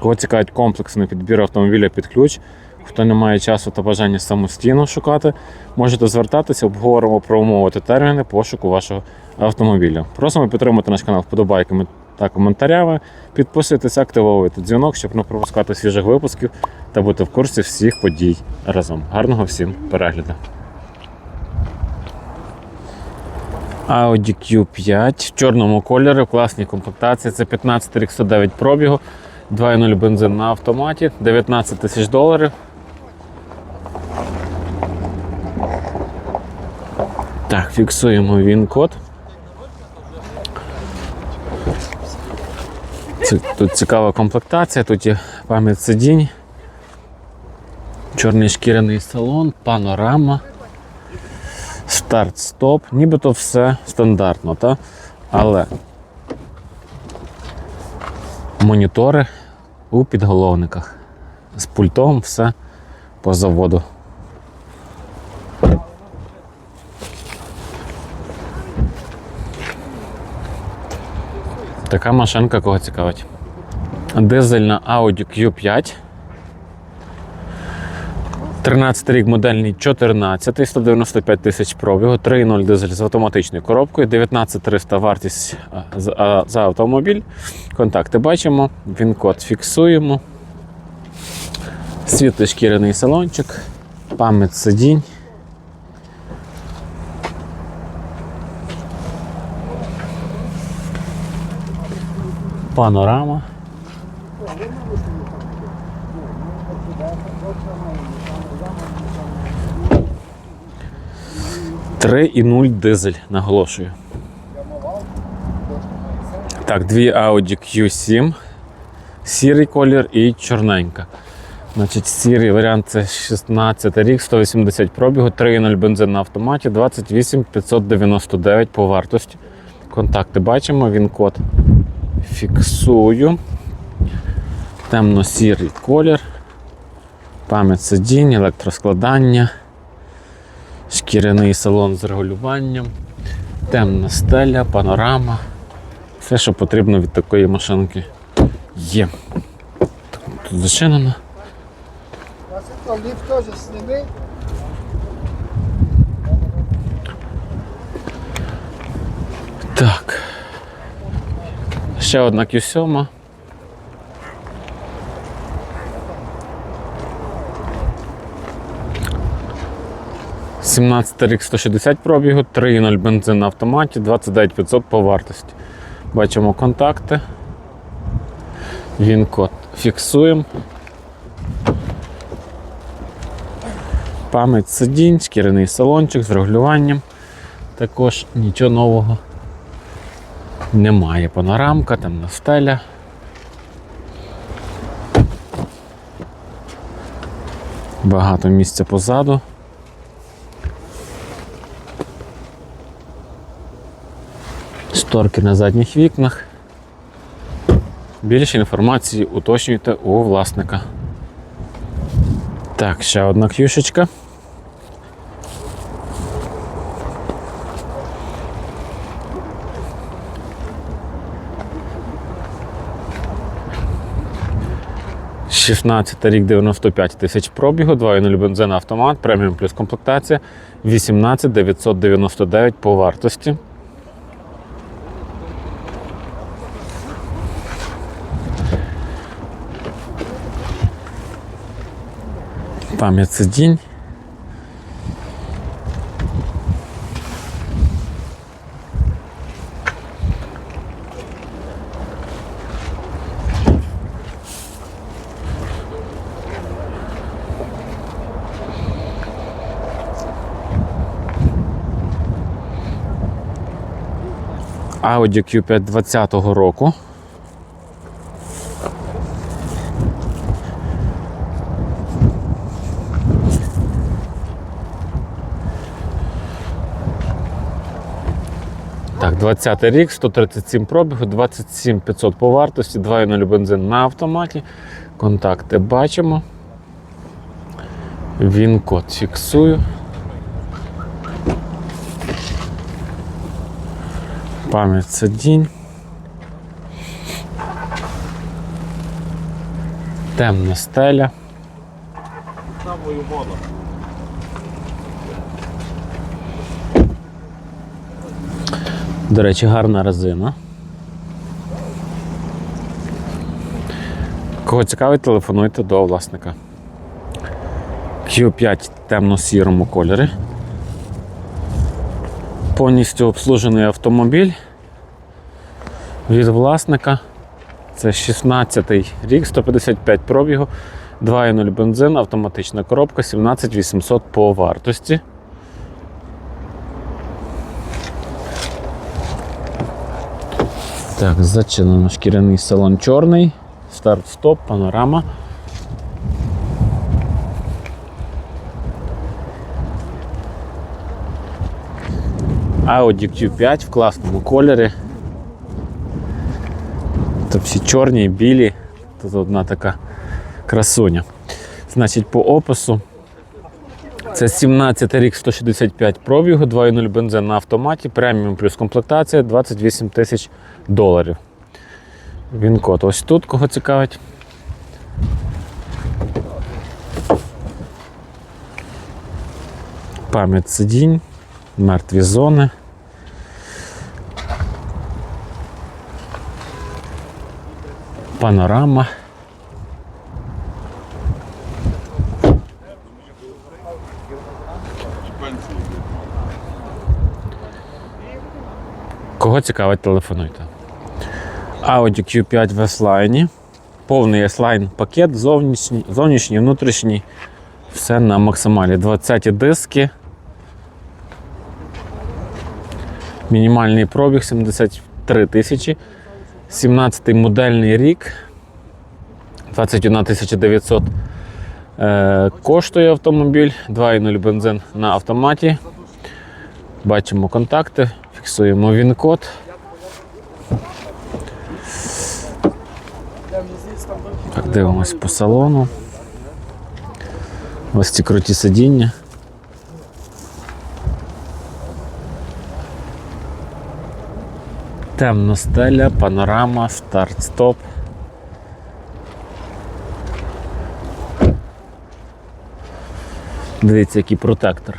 Кого цікавить комплексний підбір автомобіля під ключ, хто не має часу та бажання самостійно шукати, можете звертатися, обговоримо про умови та терміни пошуку вашого автомобіля. Просимо підтримати наш канал вподобайками та коментарями. Підписуйтесь, активовуйте дзвінок, щоб не пропускати свіжих випусків та бути в курсі всіх подій разом. Гарного всім перегляду! Audi Q5 в чорному кольорі, в класній комплектації. Це 15 рік 109 пробігу, 2.0 бензин на автоматі, 19 тисяч доларів. Так, фіксуємо він код. Тут цікава комплектація, тут є пам'ять сидінь, чорний шкіряний салон, панорама старт-стоп, нібито все стандартно, та? але монітори у підголовниках. З пультом все по заводу. Така машинка кого цікавить. Дизельна Audi Q5. 13 рік модельний 14, 195 тисяч пробігу, 3.0 дизель з автоматичною коробкою, 19300 вартість за, за автомобіль. Контакти бачимо, він код фіксуємо. Світлий шкіряний салончик, пам'ять сидінь. Панорама. Три і 0 дизель, наголошую. Так, дві Audi Q7, сірий колір і чорненька. Значить, сірий варіант це 16 рік, 180 пробігу, 3.0 бензин на автоматі, 28 599 по вартості. Контакти бачимо, він код фіксую. Темно-сірий колір, пам'ять сидінь, електроскладання, шкіряний салон з регулюванням, темна стеля, панорама. Все, що потрібно від такої машинки є. Тут зачинено. Так. Ще одна Q7. Сімнадцятий рік 160 пробігу, 3.0 бензин на автоматі, 29 500 по вартості. Бачимо контакти. Він код фіксуємо. Пам'ять сидінь, шкіряний салончик з регулюванням. Також нічого нового немає. Панорамка, темна стеля. Багато місця позаду. Шторки на задніх вікнах. Більше інформації уточнюйте у власника. Так, ще одна к'юшечка. – 16 рік 95 тисяч пробігу, 2.0 бензин автомат, преміум плюс комплектація, 18 999 по вартості. Пам'ять сидінь. Audi Q5 20 року. Так, 20 рік, 137 пробігу, 27 500 по вартості, 2.0 бензин на автоматі. Контакти бачимо. Він код фіксую. Пам'ять сидінь. Темна стеля. До речі, гарна резина. Кого цікавить, телефонуйте до власника. Q5 темно-сірому кольорі. Повністю обслужений автомобіль від власника. Це 16 рік, 155 пробігу, 2.0 бензин, автоматична коробка, 17800 по вартості. Так, зачинено шкіряний салон чорний, старт-стоп, панорама. Audi Q5 в класному кольорі. Тут всі чорні, білі. Тут одна така красуня. Значить, по опису. Це 17 рік 165 пробігу, 2.0 бензин на автоматі, преміум плюс комплектація 28 тисяч доларів. Він код ось тут, кого цікавить. Пам'ять сидінь, мертві зони. Панорама. Кого цікавить, телефонуйте. Audi Q5 в S-Line. Повний S-Line пакет, зовнішній, зовнішній, внутрішній. Все на максималі. 20 диски. Мінімальний пробіг 73 тисячі. 17 модельний рік. 21 900 е, коштує автомобіль. 2.0 бензин на автоматі. Бачимо контакти, фіксуємо він-код. Так, дивимось по салону. Ось ці круті сидіння. Темна стеля, панорама, старт-стоп. Дивіться, який протектор.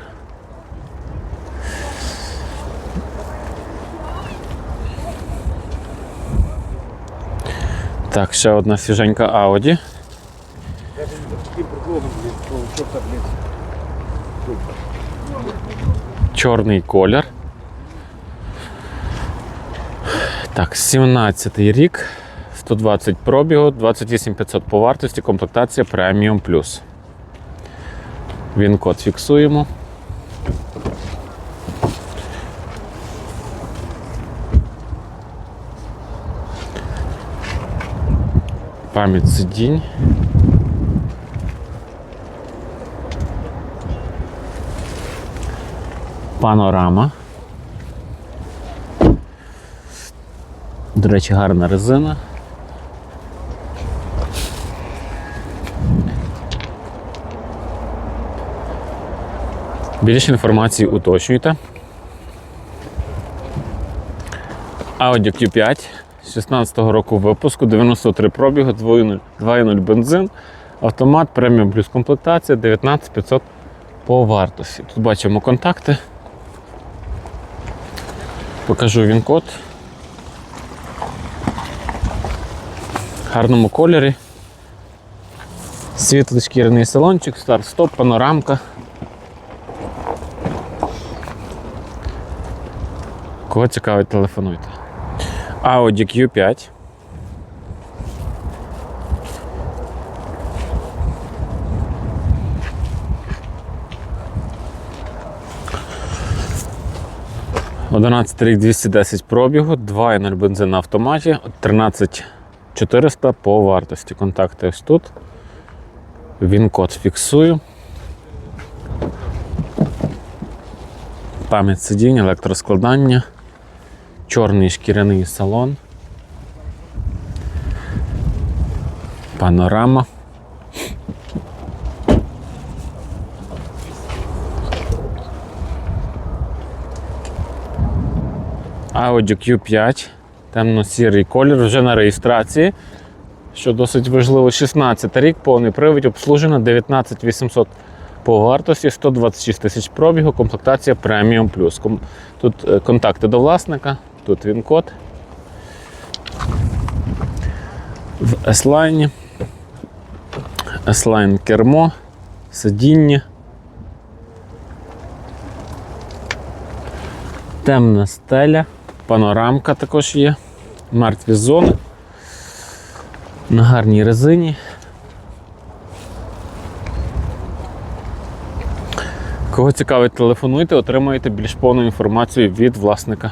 Так, ще одна свіженька Audi. Чорний колір. Так, 17 рік, 120 пробігу, 28 500 по вартості, комплектація Premium Plus. Він код фіксуємо. Пам'ять сидінь. Панорама. До речі, гарна резина. Більше інформації уточнюйте. Audi Q5 16-го року випуску, 93 пробігу, 2.0 2.0 бензин, автомат, преміум плюс комплектація, 19500 по вартості. Тут бачимо контакти. Покажу він код. Гарному кольорі. Світлий шкіряний салончик, старт-стоп, панорамка. Кого цікавить, телефонуйте. Audi Q5. Одинадцятий рік 210 пробігу, 2.0 бензин на автоматі, 13 400 по вартості. Контакти ось тут. Він код фіксую. Пам'ять сидінь, електроскладання. Чорний шкіряний салон. Панорама. Audi Q5, темно-сірий колір, вже на реєстрації. Що досить важливо, 16 рік, повний привід, обслужено 19 800 по вартості, 126 тисяч пробігу, комплектація Premium Plus. Тут е, контакти до власника, тут він код. В S-Line. S-Line кермо, сидіння. Темна стеля, панорамка також є, мертві зони. На гарній резині. Кого цікавить, телефонуйте, отримаєте більш повну інформацію від власника.